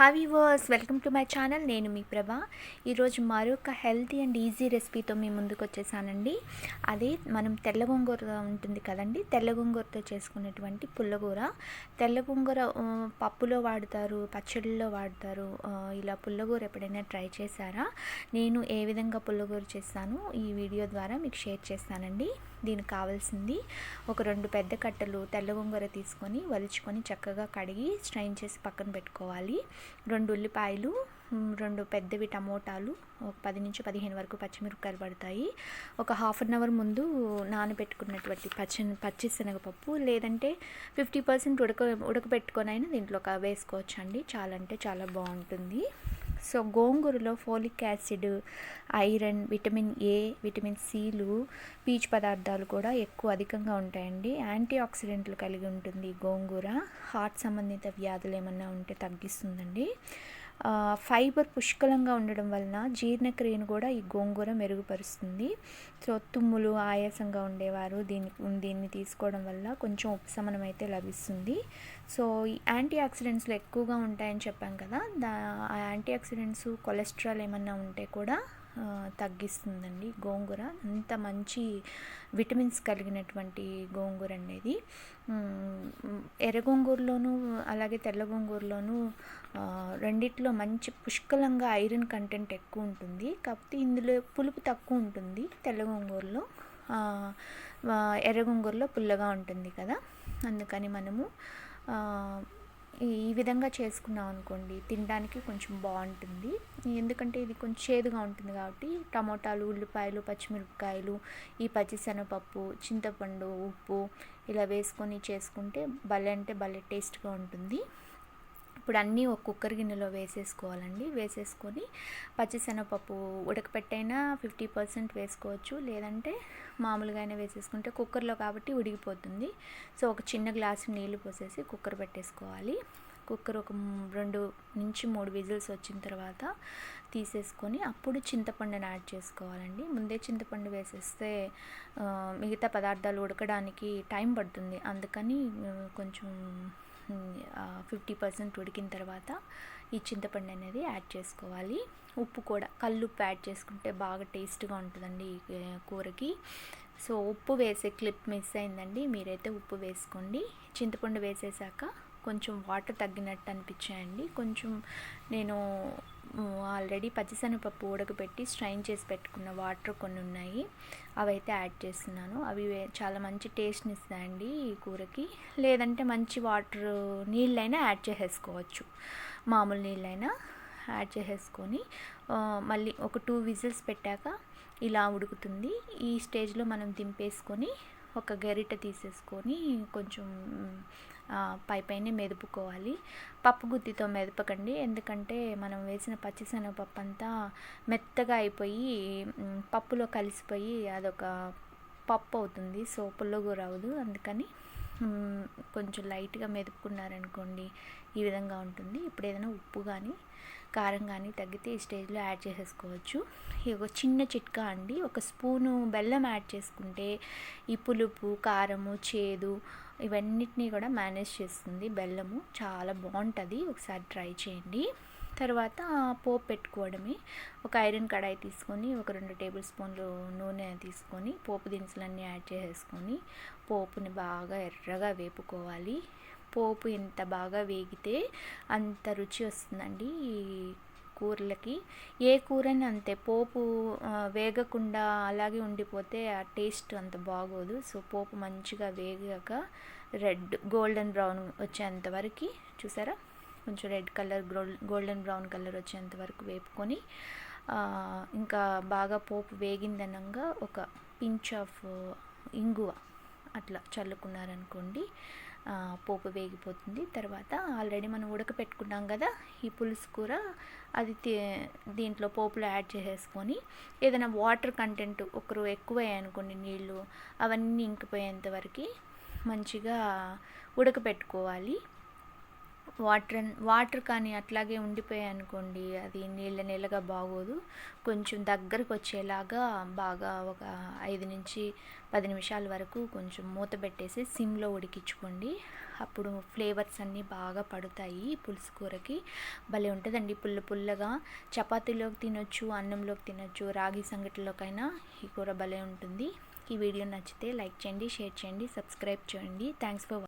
హావీ verse welcome to my channel నేను మీ ప్రభా. ఈరోజు మరొక హెల్తీ అండ్ ఈజీ రెసిపీతో మీ ముందుకు వచ్చేసానండి. అదే మనం తెల్ల గోంగూర ఉంటుంది కదండి. తెల్ల గోంగూరతో చేసుకునేటువంటి పుల్లగూర తెల్ల గోంగూర పప్పులో వాడతారు పచ్చడిలో వాడతారు. ఇలా పుల్లగూర ఎప్పుడైనా ట్రై చేశారా? నేను ఏ విధంగా పుల్లగూర చేస్తాను ఈ వీడియో ద్వారా మీకు షేర్ చేస్తానండి. దీనికి కావాల్సింది ఒక రెండు పెద్ద కట్టలు తెల్ల గొంగర తీసుకొని వలుచుకొని చక్కగా కడిగి స్ట్రైన్ చేసి పక్కన పెట్టుకోవాలి. రెండు ఉల్లిపాయలు రెండు పెద్దవి టమోటాలు ఒక పది నుంచి పదిహేను వరకు పచ్చిమిరపకాయలు పడతాయి. ఒక హాఫ్ అన్ అవర్ ముందు నానబెట్టుకున్నటువంటి పచ్చి పచ్చి శనగపప్పు లేదంటే ఫిఫ్టీ పర్సెంట్ ఉడక ఉడకబెట్టుకొని అయినా దీంట్లో ఒక వేసుకోవచ్చు అండి చాలా అంటే చాలా బాగుంటుంది. సో గోంగూరలో folic acid iron vitamin A vitamin సిలు పీచు పదార్థాలు కూడా ఎక్కువ అధికంగా ఉంటాయండి. యాంటీ ఆక్సిడెంట్లు కలిగి ఉంటుంది గోంగూర. హార్ట్ సంబంధిత వ్యాధులు ఏమన్నా ఉంటే తగ్గిస్తుందండి. ఫైబర్ పుష్కలంగా ఉండడం వలన జీర్ణక్రియను కూడా ఈ గోంగూర మెరుగుపరుస్తుంది. సో తుమ్ములు ఆయాసంగా ఉండేవారు. దీన్ని దీన్ని తీసుకోవడం వల్ల కొంచెం ఉపశమనం అయితే లభిస్తుంది. సో ఈ యాంటీ ఆక్సిడెంట్స్లు ఎక్కువగా ఉంటాయని చెప్పాం కదా దా ఆ యాంటీ ఆక్సిడెంట్స్ కొలెస్ట్రాల్ ఏమన్నా ఉంటే కూడా తగ్గిస్తుందండి గోంగూర. అంత మంచి విటమిన్స్ కలిగినటువంటి గోంగూర అనేది ఎర్ర గోంగూరలోను అలాగే తెల్ల గోంగూరలోను రెండిట్లో మంచి పుష్కలంగా ఐరన్ కంటెంట్ ఎక్కువ ఉంటుంది. కాకపోతే ఇందులో పులుపు తక్కువ ఉంటుంది తెల్ల గోంగూరలో. ఎర్ర గోంగూరలో పుల్లగా ఉంటుంది కదా. అందుకని మనము ఈ విధంగా చేసుకున్నాం అనుకోండి తినడానికి కొంచెం బాగుంటుంది. ఎందుకంటే ఇది కొంచెం చేదుగా ఉంటుంది కాబట్టి టమోటాలు ఉల్లిపాయలు పచ్చిమిరపకాయలు ఈ పచ్చిశనగపప్పు చింతపండు ఉప్పు ఇలా వేసుకొని చేసుకుంటే భలే అంటే భలే టేస్ట్గా ఉంటుంది. ఇప్పుడు అన్నీ ఒక కుక్కర్ గిన్నెలో వేసేసుకోవాలండి. వేసేసుకొని పచ్చిశనగపప్పు ఉడకపెట్టైనా ఫిఫ్టీ పర్సెంట్ వేసుకోవచ్చు. లేదంటే మామూలుగా అయినా వేసేసుకుంటే కుక్కర్లో కాబట్టి ఉడికిపోతుంది. సో ఒక చిన్న గ్లాసు నీళ్ళు పోసేసి కుక్కర్ పెట్టేసుకోవాలి. కుక్కర్ ఒక రెండు నుంచి మూడు విజిల్స్ వచ్చిన తర్వాత తీసేసుకొని అప్పుడు చింతపండుని యాడ్ చేసుకోవాలండి. ముందే చింతపండు వేసేస్తే మిగతా పదార్థాలు ఉడకడానికి టైం పడుతుంది. అందుకని కొంచెం ఫిఫ్టీ పర్సెంట్ ఉడికిన తర్వాత ఈ చింతపండు అనేది యాడ్ చేసుకోవాలి. ఉప్పు కూడా కల్లుప్పు యాడ్ చేసుకుంటే బాగా టేస్ట్గా ఉంటుందండి ఈ కూరకి. సో ఉప్పు వేసే క్లిప్ మిస్ అయిందండి. మీరైతే ఉప్పు వేసుకోండి. చింతపండు వేసేసాక కొంచెం వాటర్ తగ్గినట్టు అనిపించాయండి కొంచెం నేను ఆల్రెడీ పచ్చిశనగపప్పు ఉడకబెట్టి స్ట్రైన్ చేసి పెట్టుకున్న వాటర్ కొన్ని ఉన్నాయి అవైతే యాడ్ చేస్తున్నాను. అవి చాలా మంచి టేస్ట్ని ఇస్తాయండి ఈ కూరకి. లేదంటే మంచి వాటర్ నీళ్ళైనా యాడ్ చేసేసుకోవచ్చు. మామూలు నీళ్ళైనా యాడ్ చేసేసుకొని మళ్ళీ ఒక టూ విజిల్స్ పెట్టాక ఇలా ఉడుకుతుంది. ఈ స్టేజ్లో మనం దింపేసుకొని ఒక గరిట తీసేసుకొని కొంచెం పై పైన మెదుపుకోవాలి. పప్పు గుత్తితో మెదపకండి. ఎందుకంటే మనం వేసిన పచ్చిశనగపప్పు అంతా మెత్తగా అయిపోయి పప్పులో కలిసిపోయి అదొక పప్పు అవుతుంది. సో పుల్లగూర రావదు అందుకని కొంచెం లైట్గా మెదుపుకున్నారనుకోండి ఈ విధంగా ఉంటుంది. ఇప్పుడు ఏదైనా ఉప్పు కానీ కారం కానీ తగ్గితే ఈ స్టేజ్లో యాడ్ చేసేసుకోవచ్చు. ఇది ఒక చిన్న చిట్కా అండి. ఒక స్పూను బెల్లం యాడ్ చేసుకుంటే ఈ పులుపు కారము చేదు ఇవన్నిటినీ కూడా మేనేజ్ చేస్తుంది బెల్లము. చాలా బాగుంటుంది. ఒకసారి ట్రై చేయండి. తర్వాత పోపు పెట్టుకోవడమే. ఒక ఐరన్ కడాయి తీసుకొని ఒక రెండు టేబుల్ స్పూన్లు నూనె తీసుకొని పోపు దినుసులన్నీ యాడ్ చేసేసుకొని పోపుని బాగా ఎర్రగా వేపుకోవాలి. పోపు ఎంత బాగా వేగితే అంత రుచి వస్తుందండి ఈ కూరలకి. ఏ కూరని అంతే పోపు వేగకుండా అలాగే ఉండిపోతే ఆ టేస్ట్ అంత బాగోదు. సో పోపు మంచిగా వేగాక రెడ్ గోల్డెన్ బ్రౌన్ వచ్చేంత వరకు చూసారా? కొంచెం red colour golden brown colour వచ్చేంత వరకు వేపుకొని ఇంకా బాగా పోపు వేగిందనంగా ఒక పించ్ ఆఫ్ ఇంగువ అట్లా చల్లుకున్నారనుకోండి పోపు వేగిపోతుంది. తర్వాత ఆల్రెడీ మనం ఉడకపెట్టుకున్నాం కదా ఈ పులుసు కూర అది దీంట్లో పోపులో యాడ్ చేసేసుకొని ఏదైనా వాటర్ కంటెంట్ ఒకరు ఎక్కువ అనుకోండి నీళ్ళు అవన్నీ ఇంకిపోయేంత వరకు మంచిగా ఉడకపెట్టుకోవాలి. వాటర్ వాటర్ కానీ అట్లాగే ఉండిపోయాయి అనుకోండి అది నీళ్ళ నీళ్ళగా బాగోదు. కొంచెం దగ్గరకు వచ్చేలాగా బాగా ఒక ఐదు నుంచి పది నిమిషాల వరకు కొంచెం మూత పెట్టేసి సిమ్లో ఉడికించుకోండి. అప్పుడు ఫ్లేవర్స్ అన్నీ బాగా పడతాయి పులుసు కూరకి. భలే ఉంటుందండి. పుల్ల పుల్లగా చపాతీలోకి తినొచ్చు అన్నంలోకి తినొచ్చు రాగి సంగటిలోకైనా ఈ కూర భలే ఉంటుంది. ఈ వీడియో నచ్చితే లైక్ చేయండి షేర్ చేయండి సబ్స్క్రైబ్ చేయండి. Thanks for